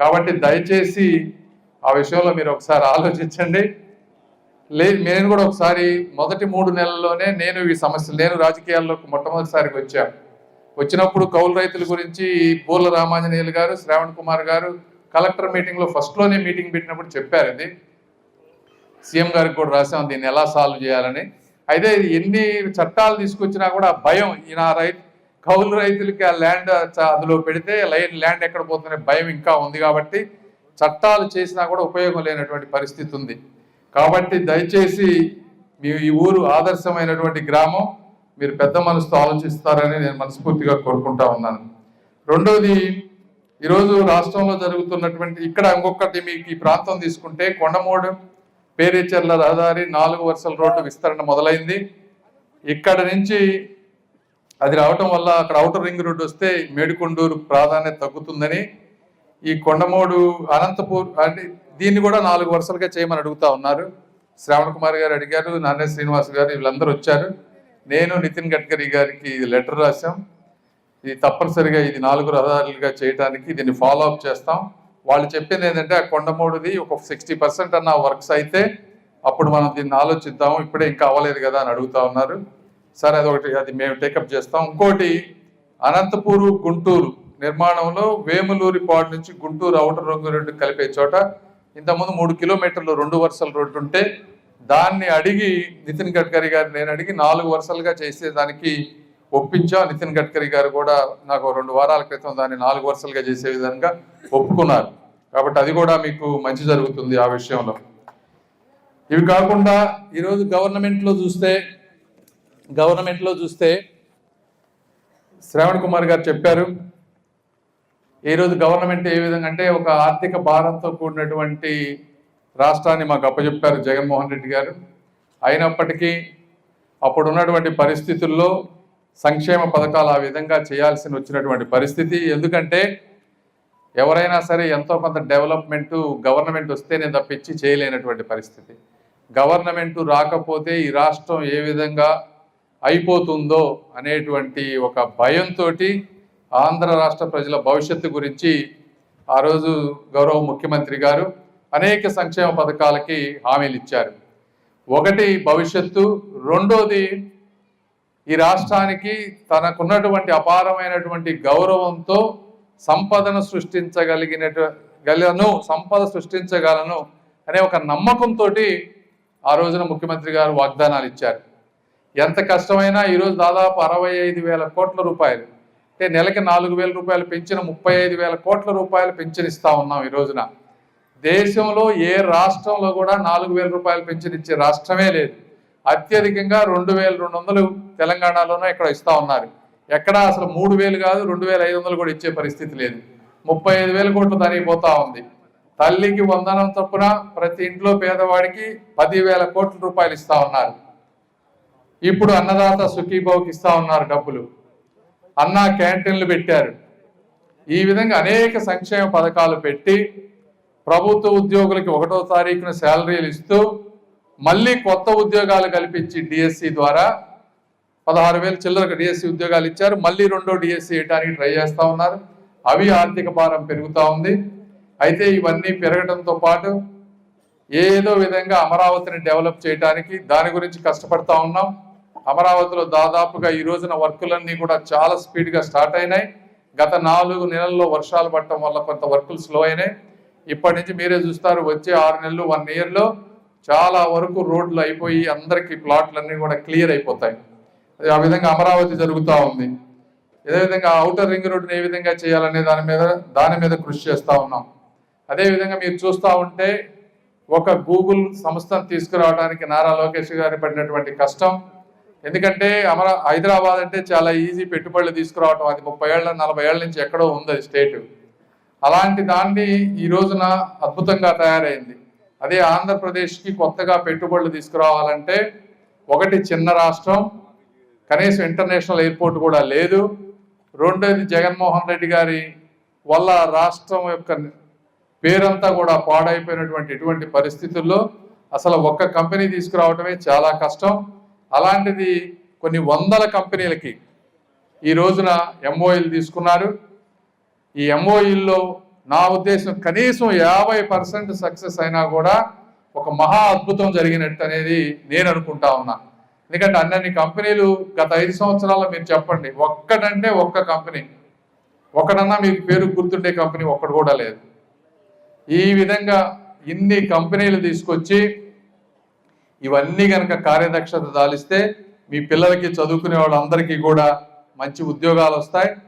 కాబట్టి దయచేసి ఆ విషయంలో మీరు ఒకసారి ఆలోచించండి. లేదు నేను కూడా ఒకసారి మొదటి మూడు నెలల్లోనే నేను ఈ సమస్యలు నేను రాజకీయాల్లోకి మొట్టమొదటిసారికి వచ్చాను. వచ్చినప్పుడు కౌలు రైతుల గురించి బూర్ల రామాంజనేయులు గారు శ్రావణ్ కుమార్ గారు కలెక్టర్ మీటింగ్లో ఫస్ట్లోనే మీటింగ్ పెట్టినప్పుడు చెప్పారు ఇది. సీఎం గారికి కూడా రాసాం దీన్ని ఎలా సాల్వ్ చేయాలని. అయితే ఎన్ని చట్టాలు తీసుకొచ్చినా కూడా భయం ఈ నా రైతు కౌలు రైతులకి ఆ ల్యాండ్ అందులో పెడితే లైన్ ల్యాండ్ ఎక్కడ పోతుందనే భయం ఇంకా ఉంది కాబట్టి చట్టాలు చేసినా కూడా ఉపయోగం లేనటువంటి పరిస్థితి ఉంది. కాబట్టి దయచేసి మీ ఈ ఊరు ఆదర్శమైనటువంటి గ్రామం మీరు పెద్ద మనసుతో ఆలోచిస్తారని నేను మనస్ఫూర్తిగా కోరుకుంటా ఉన్నాను. రెండోది ఈరోజు రాష్ట్రంలో జరుగుతున్నటువంటి ఇక్కడ ఇంకొకటి మీకు ఈ ప్రాంతం తీసుకుంటే కొండమూడు పేరేచెర్ల రహదారి నాలుగు వరుసల రోడ్డు విస్తరణ మొదలైంది. ఇక్కడ నుంచి అది రావటం వల్ల అక్కడ అవుటర్ రింగ్ రోడ్డు వస్తే మేడికొండూరు ప్రాధాన్యత తగ్గుతుందని ఈ కొండమూడు అనంతపూర్ అంటే దీన్ని కూడా నాలుగు వరుసలుగా చేయమని అడుగుతా ఉన్నారు. శ్రావణ్ కుమార్ గారు అడిగారు నాన్నే శ్రీనివాస్ గారు వీళ్ళందరూ వచ్చారు. నేను నితిన్ గడ్కరీ గారికి ఇది లెటర్ రాశాం. ఇది తప్పనిసరిగా ఇది నాలుగు రహదారులుగా చేయడానికి దీన్ని ఫాలో అప్ చేస్తాం. వాళ్ళు చెప్పింది ఏంటంటే ఆ కొండమూడుది ఒక సిక్స్టీ పర్సెంట్ అన్న వర్క్స్ అయితే అప్పుడు మనం దీన్ని ఆలోచిద్దాం ఇప్పుడే ఇంకా అవ్వలేదు కదా అని అడుగుతా ఉన్నారు. సరే అదొకటి అది మేము టేకప్ చేస్తాం. ఇంకోటి అనంతపూరు గుంటూరు నిర్మాణంలో వేములూరి పాడు నుంచి గుంటూరు అవుటర్ రంగు రెండు కలిపే చోట ఇంతకుముందు మూడు కిలోమీటర్లు రెండు వరుసల రోడ్డు ఉంటే దాన్ని అడిగి నితిన్ గడ్కరీ గారు నేను అడిగి నాలుగు వరుసలుగా చేసేదానికి ఒప్పించా. నితిన్ గడ్కరీ గారు కూడా నాకు రెండు వారాల క్రితం దాన్ని నాలుగు వరుసలుగా చేసే విధంగా ఒప్పుకున్నారు. కాబట్టి అది కూడా మీకు మంచి జరుగుతుంది ఆ విషయంలో. ఇవి కాకుండా ఈరోజు గవర్నమెంట్లో చూస్తే గవర్నమెంట్లో చూస్తే శ్రావణ్ కుమార్ గారు చెప్పారు ఈరోజు గవర్నమెంట్ ఏ విధంగా అంటే ఒక ఆర్థిక భారంతో కూడినటువంటి రాష్ట్రాన్ని మాకు అప్పచెప్పారు జగన్మోహన్ రెడ్డి గారు. అయినప్పటికీ అప్పుడు ఉన్నటువంటి పరిస్థితుల్లో సంక్షేమ పథకాలు ఆ విధంగా చేయాల్సి వచ్చినటువంటి పరిస్థితి. ఎందుకంటే ఎవరైనా సరే ఎంతో కొంత డెవలప్మెంటు గవర్నమెంట్ వస్తేనే తప్పించి చేయలేనటువంటి పరిస్థితి. గవర్నమెంటు రాకపోతే ఈ రాష్ట్రం ఏ విధంగా అయిపోతుందో అనేటువంటి ఒక భయంతో ఆంధ్ర రాష్ట్ర ప్రజల భవిష్యత్తు గురించి ఆ రోజు గౌరవ ముఖ్యమంత్రి గారు అనేక సంక్షేమ పథకాలకి హామీలు ఇచ్చారు. ఒకటి భవిష్యత్తు రెండోది ఈ రాష్ట్రానికి తనకున్నటువంటి అపారమైనటువంటి గౌరవంతో సంపదను సృష్టించగలిగినటు గలను సంపద సృష్టించగలను అనే ఒక నమ్మకంతో ఆ రోజున ముఖ్యమంత్రి గారు వాగ్దానాలు ఇచ్చారు. ఎంత కష్టమైనా ఈరోజు దాదాపు అరవై ఐదు వేల కోట్ల రూపాయలు. అంటే నెలకి నాలుగు వేల రూపాయలు పెంచిన ముప్పై ఐదు వేల కోట్ల రూపాయలు పెన్షన్ ఇస్తా ఉన్నాం ఈ రోజున. దేశంలో ఏ రాష్ట్రంలో కూడా నాలుగు వేల రూపాయలు పెన్షన్ ఇచ్చే రాష్ట్రమే లేదు. అత్యధికంగా రెండు వేల రెండు వందలు తెలంగాణలోనూ ఇక్కడ ఇస్తా ఉన్నారు. ఎక్కడ అసలు మూడు వేలు కాదు రెండు వేల ఐదు వందలు కూడా ఇచ్చే పరిస్థితి లేదు. ముప్పై ఐదు వేల కోట్లు తరిగిపోతా ఉంది. తల్లికి వందనం తప్పున ప్రతి ఇంట్లో పేదవాడికి పదివేల కోట్ల రూపాయలు ఇస్తా ఉన్నారు. ఇప్పుడు అన్నదాత సుఖీభావుకి ఇస్తా ఉన్నారు డబ్బులు. అన్న క్యాంటీన్లు పెట్టారు. ఈ విధంగా అనేక సంక్షేమ పథకాలు పెట్టి ప్రభుత్వ ఉద్యోగులకి ఒకటో తారీఖున శాలరీలు ఇస్తూ మళ్ళీ కొత్త ఉద్యోగాలు కల్పించి డిఎస్సి ద్వారా పదహారు వేలు చిల్లరకు డిఎస్సి ఉద్యోగాలు ఇచ్చారు. మళ్ళీ రెండో డిఎస్సి వేయడానికి ట్రై చేస్తూ ఉన్నారు. అవి ఆర్థిక భారం పెరుగుతూ ఉంది. అయితే ఇవన్నీ పెరగడంతో పాటు ఏదో విధంగా అమరావతిని డెవలప్ చేయడానికి దాని గురించి కష్టపడతా ఉన్నాం. అమరావతిలో దాదాపుగా ఈ రోజున వర్కులన్నీ కూడా చాలా స్పీడ్గా స్టార్ట్ అయినాయి. గత నాలుగు నెలల్లో వర్షాలు పడటం వల్ల కొంత వర్కులు స్లో అయినాయి. ఇప్పటి నుంచి మీరే చూస్తారు వచ్చే ఆరు నెలలు వన్ ఇయర్లో చాలా వరకు రోడ్లు అయిపోయి అందరికీ ప్లాట్లన్నీ కూడా క్లియర్ అయిపోతాయి. అది ఆ విధంగా అమరావతి జరుగుతూ ఉంది. అదే విధంగా అవుటర్ రింగ్ రోడ్డుని ఏ విధంగా చేయాలనే దాని మీద దాని మీద కృషి చేస్తూ ఉన్నాం. అదేవిధంగా మీరు చూస్తూ ఉంటే ఒక గూగుల్ సంస్థను తీసుకురావడానికి నారా లోకేష్ గారి పడినటువంటి కష్టం. ఎందుకంటే అమరా హైదరాబాద్ అంటే చాలా ఈజీ పెట్టుబడులు తీసుకురావటం. అది ముప్పై ఏళ్ళ నలభై ఏళ్ళ నుంచి ఎక్కడో ఉంది అది స్టేట్. అలాంటి దాన్ని ఈ రోజున అద్భుతంగా తయారైంది. అదే ఆంధ్రప్రదేశ్కి కొత్తగా పెట్టుబడులు తీసుకురావాలంటే ఒకటి చిన్న రాష్ట్రం కనీసం ఇంటర్నేషనల్ ఎయిర్పోర్ట్ కూడా లేదు. రెండోది జగన్మోహన్ రెడ్డి గారి వల్ల రాష్ట్రం యొక్క పేరంతా కూడా పాడైపోయినటువంటి ఇటువంటి పరిస్థితుల్లో అసలు ఒక్క కంపెనీ తీసుకురావటమే చాలా కష్టం. అలాంటిది కొన్ని వందల కంపెనీలకి ఈ రోజున ఎంఓఈలు తీసుకున్నారు. ఈ ఎంఓఈల్లో నా ఉద్దేశం కనీసం యాభై పర్సెంట్ సక్సెస్ అయినా కూడా ఒక మహా అద్భుతం జరిగినట్టు అనేది నేను అనుకుంటా ఉన్నా. ఎందుకంటే అన్నన్ని కంపెనీలు గత ఐదు సంవత్సరాల్లో మీరు చెప్పండి ఒక్కటంటే ఒక్క కంపెనీ. ఒకటన్నా మీకు పేరు గుర్తుండే కంపెనీ ఒక్కడు కూడా లేదు. ఈ విధంగా ఇన్ని కంపెనీలు తీసుకొచ్చి ఇవన్నీ కనుక కార్యదక్షత దాలిస్తే మీ పిల్లలకి చదువుకునే వాళ్ళందరికీ కూడా మంచి ఉద్యోగాలు వస్తాయి.